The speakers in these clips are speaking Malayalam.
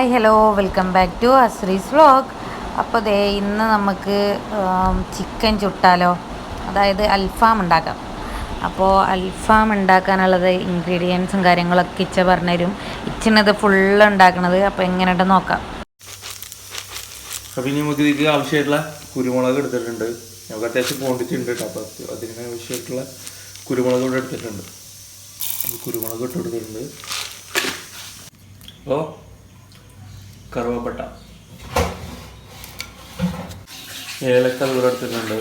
Hi hello welcome back to Ashree's vlog. അപ്പോൾ ദേ ഇന്ന് നമുക്ക് ചിക്കൻ ചുട്ടാലോ? അതായത് അൽഫാം ഉണ്ടാക്കാം. അപ്പോൾ അൽഫാം ഉണ്ടാക്കാനുള്ളത് ഇൻഗ്രീഡിയൻസും കാര്യങ്ങളൊക്കെ ഇച്ച പറഞ്ഞുതരും ഇച്ചിനത് ഫുള്ള് ഉണ്ടാക്കണത് അപ്പോൾ എങ്ങനെയുണ്ട് നോക്കാം. അപ്പോൾ ഇനി നമുക്ക് ഇതിലേക്ക് ആവശ്യമായിട്ടുള്ള കുരുമുളക് എടുത്തിട്ടുണ്ട്. നമുക്ക് അത്യാവശ്യം ക്വാണ്ടിറ്റി ഉണ്ട് കേട്ടോ. അപ്പോൾ അതിന് ആവശ്യമായിട്ടുള്ള കുരുമുളക് ഇവിടെ എടുത്തിട്ടുണ്ട്. കുരുമുളക് ഇട്ട് കൊടുത്തിട്ടുണ്ട്. അപ്പോൾ കറുവപ്പട്ട. ഏലക്ക ഇവിടെ എടുത്തിട്ടുണ്ട്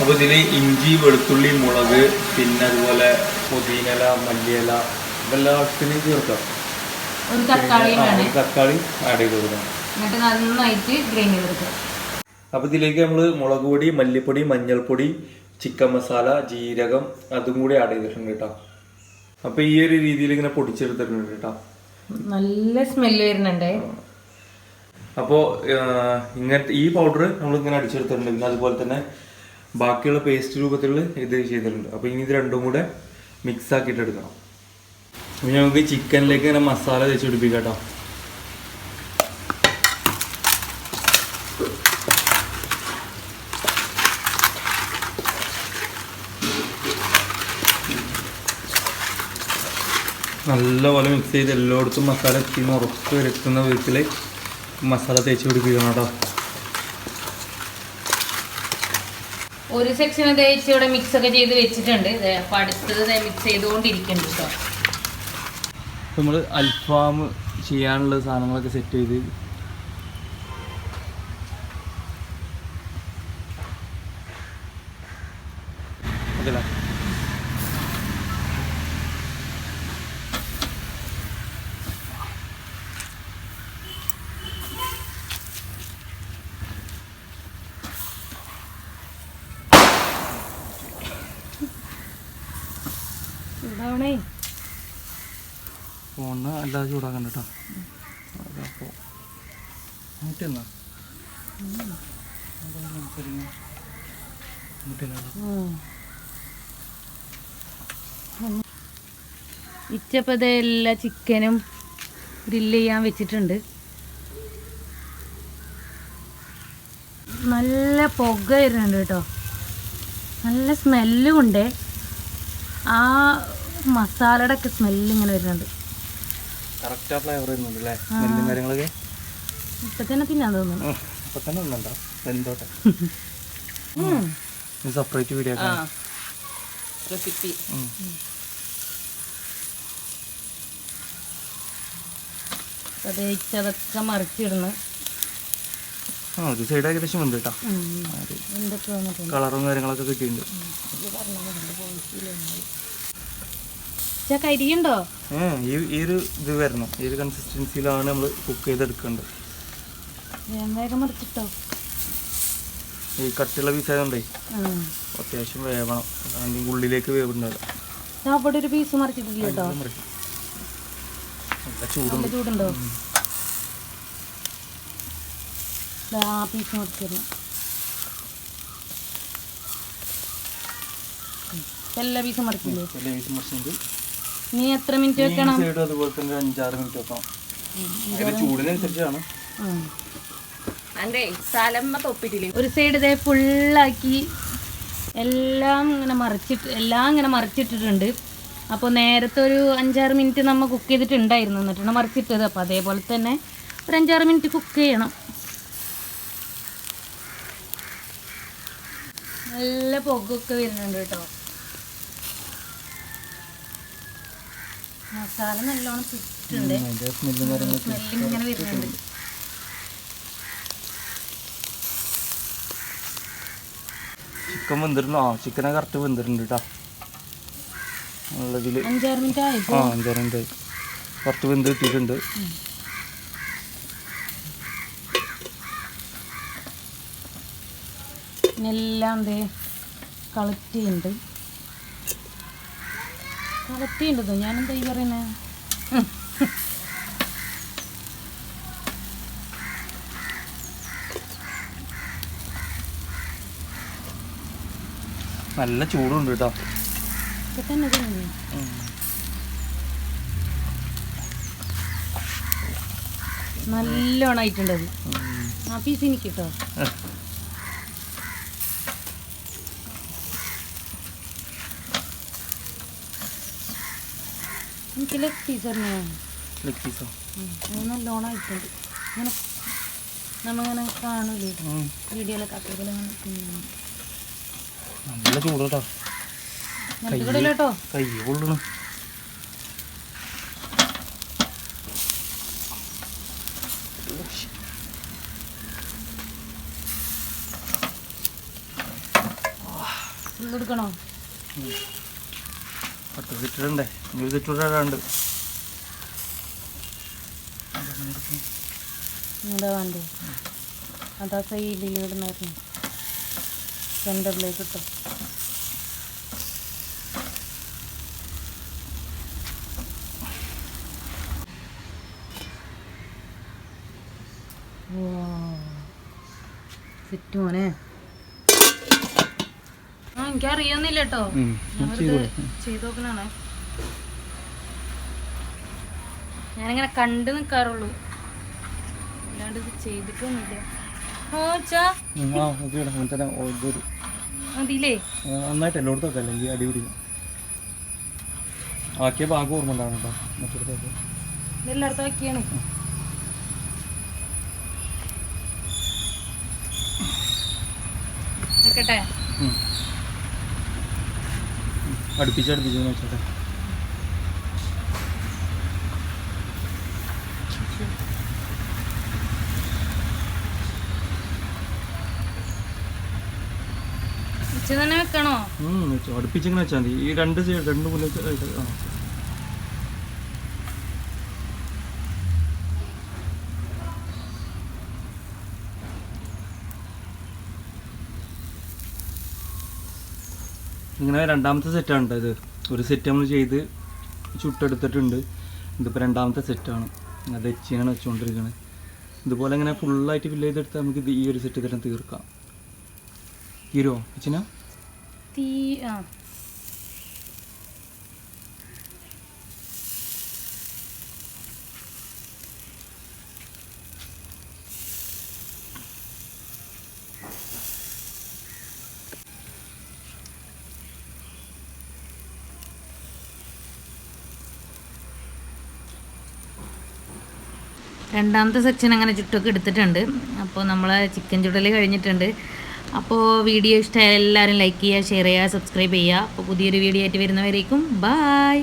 അപ്പോൾ ഇതിൽ ഇഞ്ചി വെളുത്തുള്ളി മുളക് പിന്നെ അതുപോലെ പുതിനല മല്ലിയില ഇതെല്ലാം ചേർക്കാം. ഒരു തക്കാളി ആഡ് ചെയ്ത് കൊടുക്കണം എന്നിട്ട് നന്നായിട്ട് ഗ്രൈൻഡ് ചെയ്തെടുക്കുക അപ്പൊ ഇതിലേക്ക് നമ്മൾ മുളക് പൊടി മല്ലിപ്പൊടി മഞ്ഞൾപ്പൊടി ചിക്കൻ മസാല ജീരകം അതും കൂടി ആഡ് ചെയ്തിട്ടുണ്ട് കേട്ടോ. അപ്പൊ ഈ ഒരു രീതിയിൽ ഇങ്ങനെ പൊടിച്ചെടുത്തിട്ടുണ്ട് കേട്ടോ. നല്ല സ്മെല്ല് വരുന്നുണ്ടേ. അപ്പോൾ ഇങ്ങനത്തെ ഈ പൗഡർ നമ്മൾ ഇങ്ങനെ അടിച്ചെടുത്തിട്ടുണ്ട്. പിന്നെ അതുപോലെ തന്നെ ബാക്കിയുള്ള പേസ്റ്റ് രൂപത്തിൽ ഇത് ചെയ്തിട്ടുണ്ട്. അപ്പോൾ ഇനി ഇത് രണ്ടും കൂടെ മിക്സ് ആക്കിയിട്ട് എടുക്കണം. ഇനി നമുക്ക് ചിക്കനിലേക്ക് ഇങ്ങനെ മസാല തേച്ച് പിടിപ്പിക്കാം കേട്ടോ. നല്ലപോലെ മിക്സ് ചെയ്ത് എല്ലായിടത്തും മസാല എത്തി ഉറപ്പ് വരുത്തുന്ന വിധത്തിൽ മസാല തേച്ച് പിടിപ്പിക്കണം കേട്ടോ. ഒരു സെക്ഷൻ തേച്ച് ഇവിടെ മിക്സ് ഒക്കെ ചെയ്ത് വെച്ചിട്ടുണ്ട്. അപ്പൊ അടുത്തത് മിക്സ് ചെയ്തുകൊണ്ടിരിക്കുന്നുണ്ട് കേട്ടോ. നമ്മൾ അൽഫാം ചെയ്യാനുള്ള സാധനങ്ങളൊക്കെ സെറ്റ് ചെയ്ത് അതല്ല ഫോണിന് അല്ലാതെ ചൂടാക്കണ്ട കേട്ടോ. അപ്പോൾ ഇച്ചപ്പത് എല്ലാ ചിക്കനും ഗ്രില്ല് ചെയ്യാൻ വെച്ചിട്ടുണ്ട്. നല്ല പുക വരുന്നുണ്ട് കേട്ടോ. നല്ല സ്മെല്ലും ഉണ്ട്. ആ മസാലയുടെ ഒക്കെ സ്മെല്ല് ഇങ്ങനെ വരുന്നുണ്ട്. കറക്റ്റ് ഫ്ലേവർ വരുന്നുണ്ട് അല്ലേ നെല്ലും കാര്യങ്ങളൊക്കെ? ഇപ്പൊ തന്നെ തിന്നാൻ തോന്നുന്നു. ഇപ്പൊ തന്നെ ഒന്നുണ്ടോ എന്തോട്ടെ സെപ്പറേറ്റ് വീഡിയോ റെസിപ്പി ഉം. അതൊക്കെ മറിച്ചിടുന്നു. ആ ഒരു സൈഡ് ഏകദേശം ഉണ്ട് കേട്ടോ കളറും കാര്യങ്ങളൊക്കെ കിട്ടിയിട്ടുണ്ട്. കരിയുണ്ടോ ഈ ഒരു ഇത് വരണം. ഈ ഒരു കൺസിസ്റ്റൻസിയിലാണ് നമ്മൾ കുക്ക് ചെയ്തെടുക്കേണ്ടത്. വേഗം മറിച്ചിട്ടോ ഈ കട്ടിയുള്ള പീസ് ആയതുകൊണ്ടേ അത്യാവശ്യം വേവണം. അല്ലെങ്കിൽ ഉള്ളിലേക്ക് വേവുണ്ടാവില്ല ഞാൻ അവിടെ ഒരു പീസ് മറിച്ചിട്ടില്ല കേട്ടോ. ചൂടുണ്ട്. ചൂടുണ്ടോ? ആ പീസ് മറിച്ചിടണം എല്ലാ പീസും മറിച്ചില്ലേ? എല്ലാ പീസും മുറിച്ചിട്ടുണ്ട്. നീ എത്ര മിനിറ്റ് വെക്കണം? സൈഡ് അതുപോലെ തന്നെ അഞ്ചാറ് മിനിറ്റ് വെക്കണം. അതിന്റെ ചൂടിനനുസരിച്ചാണ്. ഒരു സൈഡ് ഇതേ ഫുള്ളാക്കി എല്ലാം ഇങ്ങനെ മറിച്ചിട്ട് എല്ലാം ഇങ്ങനെ മറിച്ചിട്ടിട്ടുണ്ട്. അപ്പോൾ നേരത്തെ ഒരു അഞ്ചാറ് മിനിറ്റ് നമ്മൾ കുക്ക് ചെയ്തിട്ടുണ്ടായിരുന്നു എന്നിട്ടാണ് മറിച്ചിട്ടത്. അപ്പോൾ അതേപോലെ തന്നെ ഒരു അഞ്ചാറ് മിനിറ്റ് കുക്ക് ചെയ്യണം. നല്ല പുകയൊക്കെ വരുന്നുണ്ട് കേട്ടോ. മസാല നല്ലോണം പിടിച്ചിട്ടുണ്ട്. സ്മെല്ലും ഇങ്ങനെ വരുന്നുണ്ട്. ചിക്കൻ വെന്തിരുന്നു. ആ ചിക്കനെ കറക്റ്റ് വെന്തിട്ടുണ്ട് കേട്ടോ അഞ്ചാറ് മിനിറ്റ് ആയി ആ അഞ്ചാറ് മിനിറ്റ് ആയി. കുറച്ച് വെന്ത് കിട്ടിയിട്ടുണ്ട്. എല്ലാം എന്തേ കളത്തിയുണ്ട് കളത്തിയുണ്ടോ ഞാനെന്താ ഈ പറയുന്നത് നല്ല ചൂടുണ്ട് കേട്ടോ ഇപ്പൊ തന്നെ തിന്നു നല്ലോണം ആയിട്ടുണ്ട് അത്. ആ പീസ് എനിക്ക് കേട്ടോ എനിക്ക് ലെഗ് പീസ് തന്നെയാണ് ലെഗ് പീസോ അത് നല്ലോണം ഇങ്ങനെ നമ്മങ്ങനെ കാണൂലേ? വീഡിയോയിലൊക്കെ അപ്പുറത്തിൽ അങ്ങനെ തിന്നണം. നല്ല ചൂട് കേട്ടോ കൈ കൊള്ളണം എടുക്കണോ? പത്ത് സെറ്റിടണ്ടേ ഇനി ഒരു സെറ്റ് ഇടാണ്ട് എന്താ വേണ്ടേ? അതാ മോനെ അറിയുന്നില്ല കേട്ടോ ചെയ്ത് നോക്കണേ ഞാനിങ്ങനെ കണ്ടു നിക്കാറുള്ളൂ. അല്ലാണ്ട് ഇത് ചെയ്തിട്ടൊന്നുമില്ല. നന്നായിട്ട് ആക്കിയ ഭാഗം ഓർമ്മ ഉണ്ടാവണം കേട്ടോ. ആക്കിയാണ്. അടുപ്പിച്ച് അടുപ്പിച്ച് വെച്ചോ അടുപ്പിച്ചിങ്ങനെ വെച്ചാൽ മതി. ഈ രണ്ട് സൈഡ് രണ്ട് മുന്നിൽ ഇങ്ങനെ രണ്ടാമത്തെ സെറ്റാണ് ഇത്. ഒരു സെറ്റ് നമ്മൾ ചെയ്ത് ചുട്ടെടുത്തിട്ടുണ്ട്. ഇതിപ്പോൾ രണ്ടാമത്തെ സെറ്റാണ് അത് എച്ചിങ്ങനെ വെച്ചുകൊണ്ടിരിക്കുന്നത് ഇതുപോലെ ഇങ്ങനെ ഫുള്ളായിട്ട് ഫില്ല് ചെയ്തെടുത്താൽ നമുക്ക് ഈ ഒരു സെറ്റ് തന്നെ തീർക്കാം. തീരുമോ അച്ഛനാ? തീ ആ. രണ്ടാമത്തെ സെക്ഷൻ അങ്ങനെ ചുട്ടൊക്കെ എടുത്തിട്ടുണ്ട്. അപ്പോൾ നമ്മൾ ചിക്കൻ ചുടൽ കഴിഞ്ഞിട്ടുണ്ട്. അപ്പോൾ വീഡിയോ ഇഷ്ടമായ എല്ലാവരും ലൈക്ക് ചെയ്യുക ഷെയർ ചെയ്യുക സബ്സ്ക്രൈബ് ചെയ്യുക. അപ്പോൾ പുതിയൊരു വീഡിയോ ആയിട്ട് വരുന്നവരേക്കും ബായ്